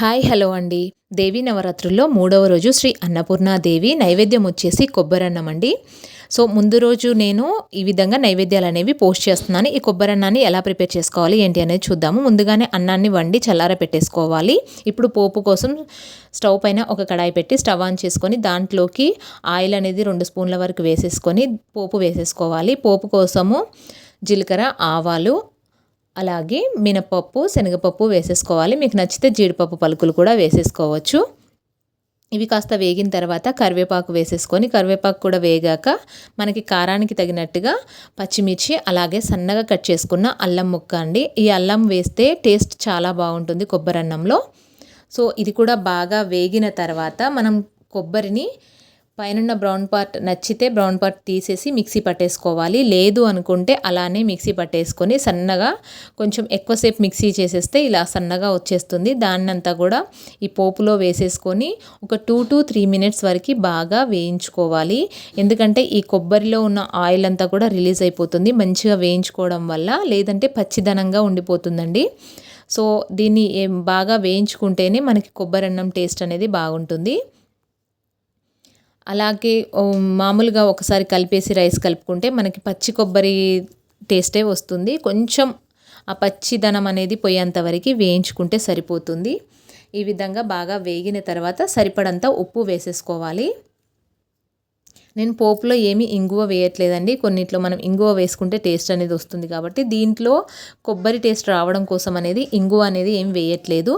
Hi hello అండి. దేవీ నవరాత్రుల్లో మూడవ రోజు శ్రీ అన్నపూర్ణాదేవి నైవేద్యం వచ్చేసి కొబ్బరన్నం అండి. సో ముందు రోజు నేను ఈ విధంగా నైవేద్యాలు అనేవి పోస్ట్ చేస్తున్నాను. ఈ కొబ్బరన్నాన్ని ఎలా ప్రిపేర్ చేసుకోవాలి ఏంటి అనేది చూద్దాము. ముందుగానే అన్నాన్ని వండి చల్లార పెట్టేసుకోవాలి. ఇప్పుడు పోపు కోసం స్టవ్ పైన ఒక కడాయి పెట్టి స్టవ్ ఆన్ చేసుకొని దాంట్లోకి ఆయిల్ అనేది రెండు స్పూన్ల వరకు వేసేసుకొని పోపు వేసేసుకోవాలి. పోపు కోసము జీలకర్ర ఆవాలు అలాగే మినపప్పు శనగపప్పు వేసేసుకోవాలి. మీకు నచ్చితే జీడిపప్పు పలుకులు కూడా వేసేసుకోవచ్చు. ఇవి కాస్త వేగిన తర్వాత కరివేపాకు వేసేసుకొని కరివేపాకు కూడా వేగాక మనకి కారానికి తగినట్టుగా పచ్చిమిర్చి అలాగే సన్నగా కట్ చేసుకున్న అల్లం ముక్క అండి. ఈ అల్లం వేస్తే టేస్ట్ చాలా బాగుంటుంది కొబ్బరి అన్నంలో. సో ఇది కూడా బాగా వేగిన తర్వాత మనం కొబ్బరిని పైనున్న బ్రౌన్ పార్ట్ నచ్చితే బ్రౌన్ పార్ట్ తీసేసి మిక్సీ పట్టేసుకోవాలి. లేదు అనుకుంటే అలానే మిక్సీ పట్టేసుకొని సన్నగా కొంచెం ఎక్కువసేపు మిక్సీ చేసేస్తే ఇలా సన్నగా వచ్చేస్తుంది. దాన్నంతా కూడా ఈ పోపులో వేసేసుకొని ఒక టూ టు త్రీ మినిట్స్ వరకు బాగా వేయించుకోవాలి. ఎందుకంటే ఈ కొబ్బరిలో ఉన్న ఆయిల్ అంతా కూడా రిలీజ్ అయిపోతుంది. మంచిగా వేయించుకోవడం వల్ల లేదంటే పచ్చిదనంగా ఉండిపోతుందండి. సో దీన్ని బాగా వేయించుకుంటేనే మనకి కొబ్బరి అన్నం టేస్ట్ అనేది బాగుంటుంది. అలాగే మామూలుగా ఒకసారి కలిపేసి రైస్ కలుపుకుంటే మనకి పచ్చి కొబ్బరి టేస్టే వస్తుంది. కొంచెం ఆ పచ్చిదనం అనేది పోయేంత వరకు వేయించుకుంటే సరిపోతుంది. ఈ విధంగా బాగా వేగిన తర్వాత సరిపడంత ఉప్పు వేసేసుకోవాలి. నేను పోపులో ఏమీ ఇంగువ వేయట్లేదండి. కొన్నిట్లో మనం ఇంగువ వేసుకుంటే టేస్ట్ అనేది వస్తుంది కాబట్టి దీంట్లో కొబ్బరి టేస్ట్ రావడం కోసం అనేది ఇంగువ అనేది ఏం వేయట్లేదు.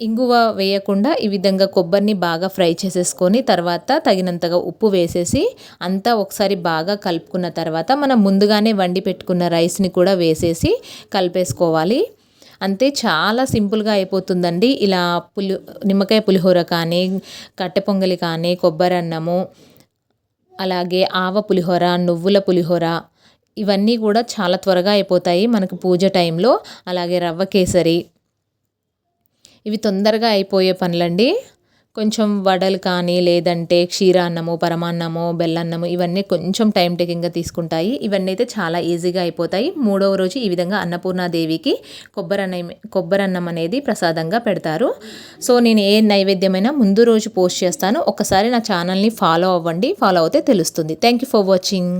ఇంగువ వేయకుండా ఈ విధంగా కొబ్బరిని బాగా ఫ్రై చేసేసుకొని తర్వాత తగినంతగా ఉప్పు వేసేసి అంతా ఒకసారి బాగా కలుపుకున్న తర్వాత మనం ముందుగానే వండి పెట్టుకున్న రైస్ని కూడా వేసేసి కలిపేసుకోవాలి. అంతే చాలా సింపుల్గా అయిపోతుందండి. ఇలా పులి నిమ్మకాయ పులిహోర కానీ కట్టె పొంగలి కానీ కొబ్బరి అన్నము అలాగే ఆవ పులిహోర నువ్వుల పులిహోర ఇవన్నీ కూడా చాలా త్వరగా అయిపోతాయి మనకు పూజ టైంలో. అలాగే రవ్వ కేసరి ఇవి తొందరగా అయిపోయే పనులండి. కొంచెం వడలు కానీ లేదంటే క్షీరాన్నము పరమాన్నము బెల్లన్నము ఇవన్నీ కొంచెం టైం టేకింగ్గా తీసుకుంటాయి. ఇవన్నీ అయితే చాలా ఈజీగా అయిపోతాయి. మూడవ రోజు ఈ విధంగా అన్నపూర్ణాదేవికి కొబ్బరి అన్నం కొబ్బరి అన్నం అనేది ప్రసాదంగా పెడతారు. సో నేను ఏ నైవేద్యమైనా ముందు రోజు పోస్ట్ చేస్తాను. ఒకసారి నా ఛానల్ని ఫాలో అవ్వండి. ఫాలో అవుతే తెలుస్తుంది. Thank you for watching